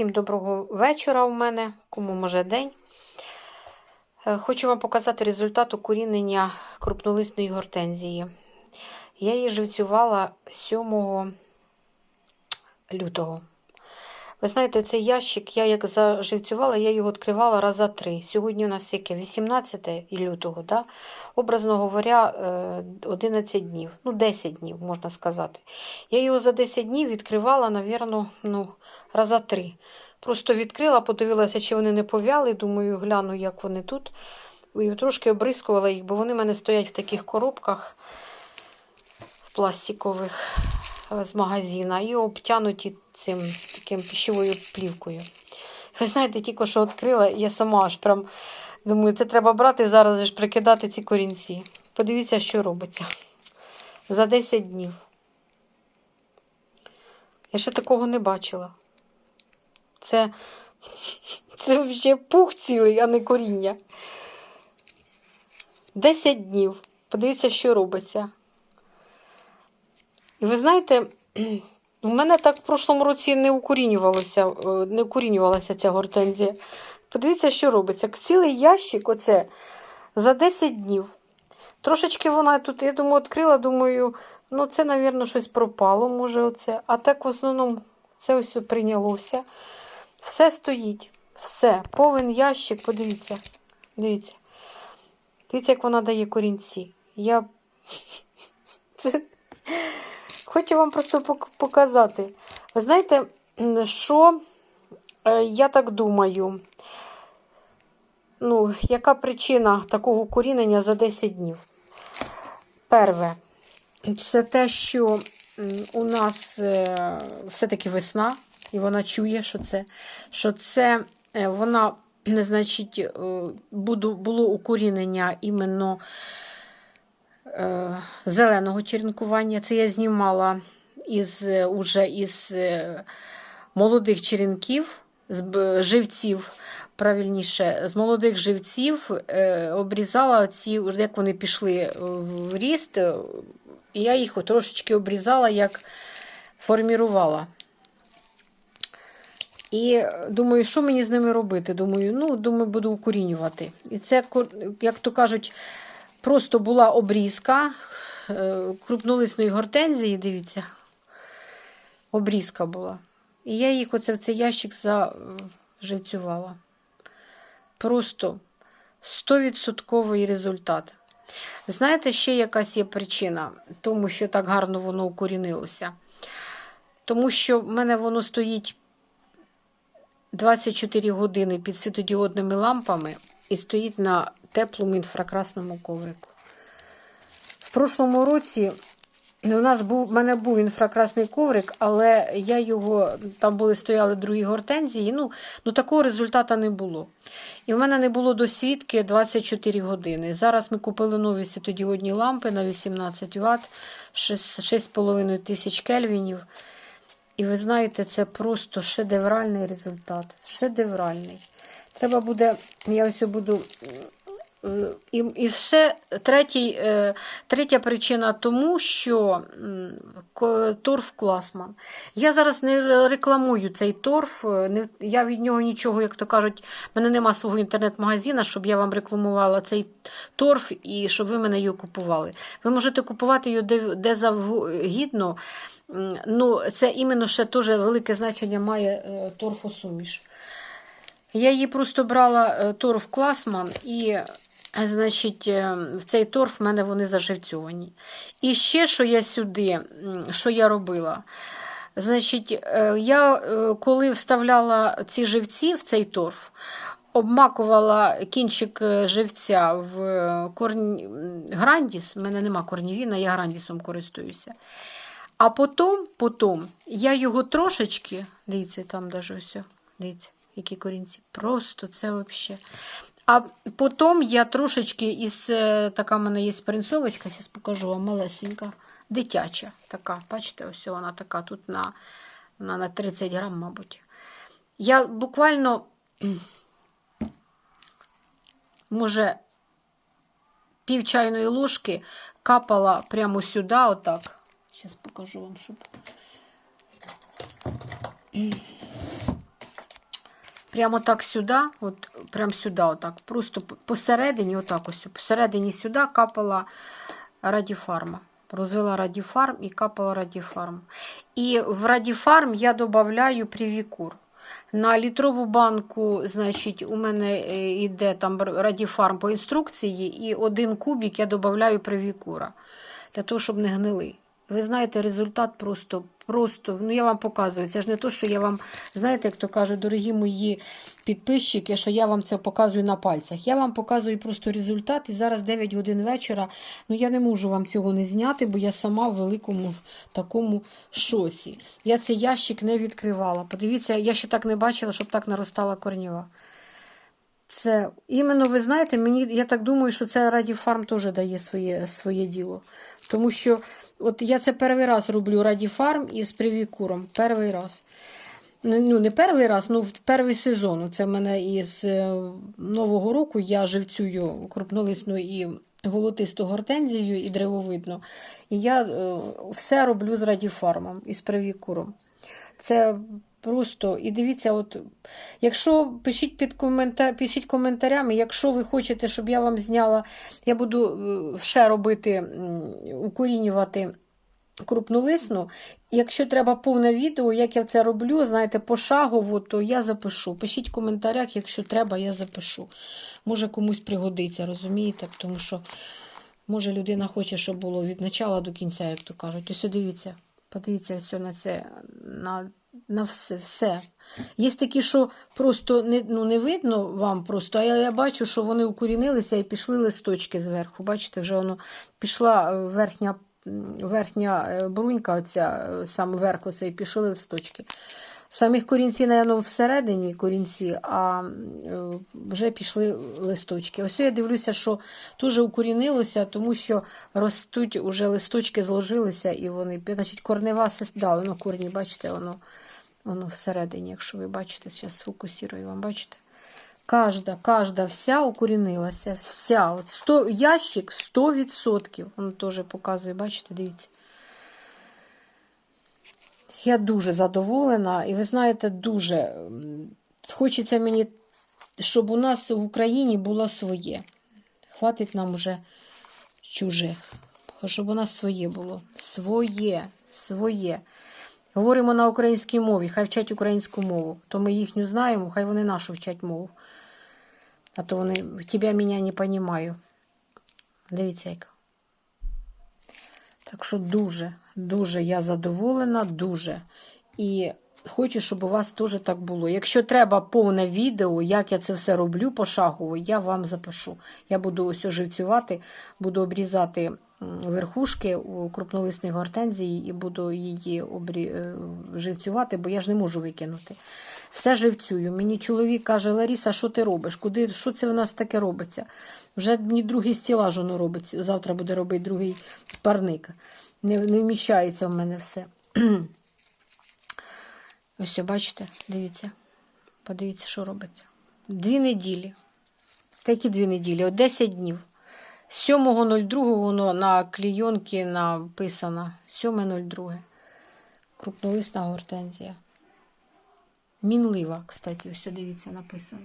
Всім доброго вечора у мене, кому може день. Е, Хочу вам показати результат укорінення крупнолисної гортензії. Я її живцювала 7 лютого. Ви знаєте, цей ящик, я як заживцювала, я його відкривала раза три. Сьогодні у нас яке? 18 лютого, да? образно говоря, е, 11 днів, ну 10 днів, можна сказати. Я його за 10 днів відкривала, навірно, ну, раза три. Просто відкрила, подивилася, чи вони не пов'яли. Думаю, гляну, як вони тут. І трошки обрискувала їх, бо вони в мене стоять в таких коробках пластикових е, з магазина і обтянуті цим таким пищовою плівкою. Ви знаєте, тільки що відкрила, я сама аж прям думаю, це треба брати зараз же прикидати ці корінці. Подивіться, що робиться. За 10 днів. Я ще такого не бачила. Це, це вже пух цілий, а не коріння. 10 днів. Подивіться, що робиться. І ви знаєте, у мене так в прошлому році не укорінювалося, е, не укорінювалася ця гортензія. Подивіться, що робиться. Цілий ящик оце за 10 днів. Трошечки вона тут, я думаю, відкрила, думаю, ну це, мабуть, щось пропало, може, оце. А так в основному це ось прийнялося. Все стоїть, все. Повен ящик, подивіться. Дивіться. Дивіться, як вона дає корінці. Я. хочу вам просто показати. Ви знаєте, що е, я так думаю? Ну, яка причина такого корінення за 10 днів? Перше, це те, що у нас е, все-таки весна, і вона чує, що це, що це е, вона, значить, було укорінення іменно зеленого черенкування. Це я знімала із, е, уже із е, молодих черенків, з живців, правильніше, з молодих живців е, обрізала ці, як вони пішли в ріст, е, і я їх трошечки обрізала, як формірувала. І думаю, що мені з ними робити? Думаю, ну, думаю, буду укорінювати. І це, як то кажуть, просто була обрізка е, крупнолисної гортензії, дивіться, обрізка була. І я їх оце в цей ящик заживцювала. Просто 100% результат. Знаєте, ще якась є причина, тому що так гарно воно укорінилося. Тому що в мене воно стоїть 24 години під світодіодними лампами і стоїть на теплому інфракрасному коврику. В прошлому році у нас був, в мене був інфракрасний коврик, але я його, там були стояли другі гортензії, ну, ну такого результату не було. І в мене не було досвідки 24 години. Зараз ми купили нові світодіодні лампи на 18 Вт, 6,5 тисяч кельвінів. І ви знаєте, це просто шедевральний результат. Шедевральний. Треба буде, я ось буду. Е, І, і ще третій, е, третя причина тому, що торф Класман. Я зараз не рекламую цей торф, е, не, я від нього нічого, як то кажуть, в мене нема свого інтернет-магазина, щоб я вам рекламувала цей торф і щоб ви мене його купували. Ви можете купувати його де, де завгідно. Ну, це іменно ще теж велике значення має торфосуміш. Я її просто брала торф Класман і, значить, е, в цей торф в мене вони заживцьовані. І ще, що я сюди, що я робила. Значить, е, я е, коли вставляла ці живці в цей торф, обмакувала кінчик живця в корні... грандіс. У мене нема корнівіна, я грандісом користуюся. А потім, потім я його трошечки, дивіться, там даже ось, дивіться, які корінці. Просто це взагалі. А потім я трошечки із е, така в мене є спринцовочка, зараз покажу вам малесенька, дитяча. така. Бачите, ось вона така тут на, на, на 30 грам, мабуть. Я буквально, може, пів чайної ложки капала прямо сюди, отак. Зараз покажу вам, щоб. Прямо так сюди, от прямо сюди, отак, просто посередині, отак ось, посередині сюди капала радіфарма. Розвела радіфарм і капала радіфарм. І в радіфарм я додаю привікур. На літрову банку, значить, у мене е, йде там радіфарм по інструкції, і один кубик я додаю привікура для того, щоб не гнили. Ви знаєте, результат просто, просто, ну я вам показую. Це ж не то, що я вам, знаєте, як то кажуть, дорогі мої підписчики, що я вам це показую на пальцях. Я вам показую просто результат, і зараз 9 годин вечора. Ну я не можу вам цього не зняти, бо я сама в великому такому шоці. Я цей ящик не відкривала. Подивіться, я ще так не бачила, щоб так наростала корніва. Це іменно, ви знаєте, мені я так думаю, що це Радіфарм теж дає своє, своє діло. Тому що от я це перший раз роблю Радіфарм із привікуром. Перший раз. Ну, ну, не перший раз, ну перший сезон. Це в мене із е, Нового року я живцюю крупнолисну і волотисту гортензію і древовидну. І я е, все роблю з Радіфармом із привікуром. Це просто, і дивіться, от, якщо пишіть під коментар, пишіть коментарями, якщо ви хочете, щоб я вам зняла, я буду е, ще робити, укорінювати крупнолисну. Якщо треба повне відео, як я це роблю, знаєте, пошагово, то я запишу. Пишіть в коментарях, якщо треба, я запишу. Може комусь пригодиться, розумієте? Тому що, може, людина хоче, щоб було від початку до кінця, як то кажуть. Ось дивіться, подивіться все на це, на, на все. все. Є такі, що просто не, ну, не видно вам просто, а я, я бачу, що вони укорінилися і пішли листочки зверху. Бачите, вже воно пішла е, верхня верхня е, брунька, оця, е, сам верх оцей, пішли листочки. Самих корінці, напевно, всередині корінці, а е, вже пішли листочки. Ось я дивлюся, що теж укорінилося, тому що ростуть уже листочки, зложилися, і вони, значить, корнева да, воно корні, бачите, воно, воно всередині, якщо ви бачите, зараз сфокусірую вам, бачите? Кажда, кажда, вся укорінилася, вся. От 100, ящик 100%. Воно теж показує, бачите, дивіться. Я дуже задоволена, і ви знаєте, дуже хочеться мені, щоб у нас в Україні було своє. Хватить нам вже чужих. Щоб у нас своє було. Своє, своє. Говоримо на українській мові, хай вчать українську мову. То ми їхню знаємо, хай вони нашу вчать мову. А то вони тебе мене не понімаю. Дивіться, яка. Так що дуже, дуже я задоволена, дуже. І хочу, щоб у вас теж так було. Якщо треба повне відео, як я це все роблю пошагово, я вам запишу. Я буду ось живцювати, буду обрізати верхушки у крупнолисної гортензії і буду її обрі... е, живцювати, бо я ж не можу викинути. Все живцюю. Мені чоловік каже, Ларіса, що ти робиш? Куди, що це в нас таке робиться? Вже мені другий стілаж воно робить. Завтра буде робити другий парник. Не, не вміщається в мене все. Ось, о, бачите, дивіться. Подивіться, що робиться. Дві неділі. Такі дві неділі, от 10 днів. 7.02 воно на клійонці написано. 7.02. Крупнолисна гортензія. Мінлива, кстати, ось дивіться, написано.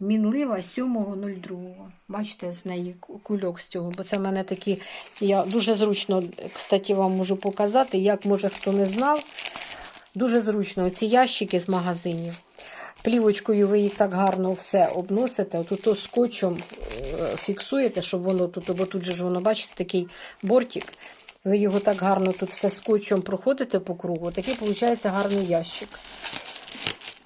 Мінлива 7.02. Бачите, з неї кульок з цього, бо це в мене такі. Я дуже зручно, кстати, вам можу показати, як може хто не знав. Дуже зручно ці ящики з магазинів. Плівочкою ви їх так гарно все обносите. Отут то скотчем е, фіксуєте, щоб воно тут, бо тут же ж воно, бачите, такий бортик. Ви його так гарно тут все скотчем проходите по кругу. Такий виходить гарний ящик.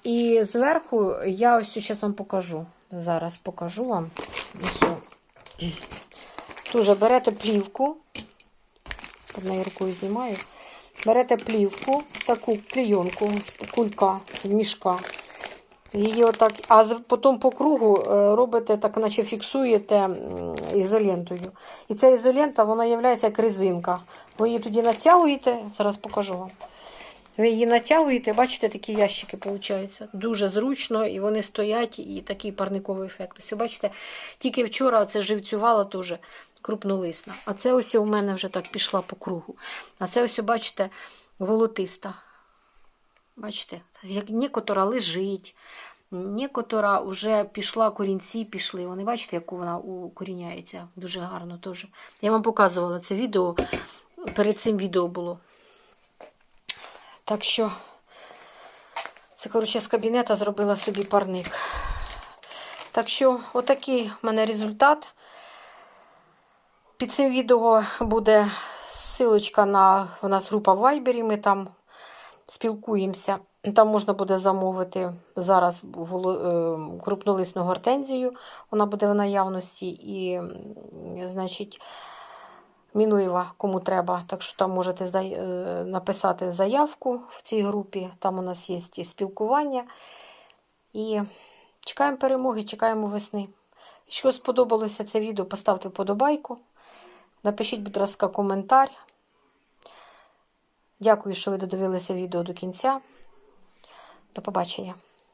І зверху я ось зараз вам покажу. Зараз покажу вам. Дуже берете плівку. Одною рукою знімаю. Берете плівку, таку клейонку з кулька, з мішка. Її отак, а потім по кругу е, робите, так наче фіксуєте ізолентою. І ця ізолента, вона є як резинка. Ви її тоді натягуєте, зараз покажу вам. Ви її натягуєте, бачите, такі ящики виходять. Дуже зручно, і вони стоять, і такий парниковий ефект. Ось, бачите, тільки вчора це живцювала теж крупнолисна. А це ось у мене вже так пішла по кругу. А це ось, бачите, волотиста. Бачите, як некотора лежить. Некотора вже пішла, корінці пішли. Вони бачите, яку вона укоріняється. Дуже гарно теж. Я вам показувала це відео. Перед цим відео було. Так що, це, коротше, з кабінета зробила собі парник. Так що, отакий в мене результат. Під цим відео буде ссылочка на у нас група в Вайбері. Ми там спілкуємося. Там можна буде замовити зараз е, крупнолисну гортензію. Вона буде в наявності і, значить, мінлива, кому треба. Так що там можете е, написати заявку в цій групі. Там у нас є і спілкування. І чекаємо перемоги, чекаємо весни. Якщо сподобалося це відео, поставте вподобайку. Напишіть, будь ласка, коментар. Дякую, що ви додивилися відео до кінця. До побачення.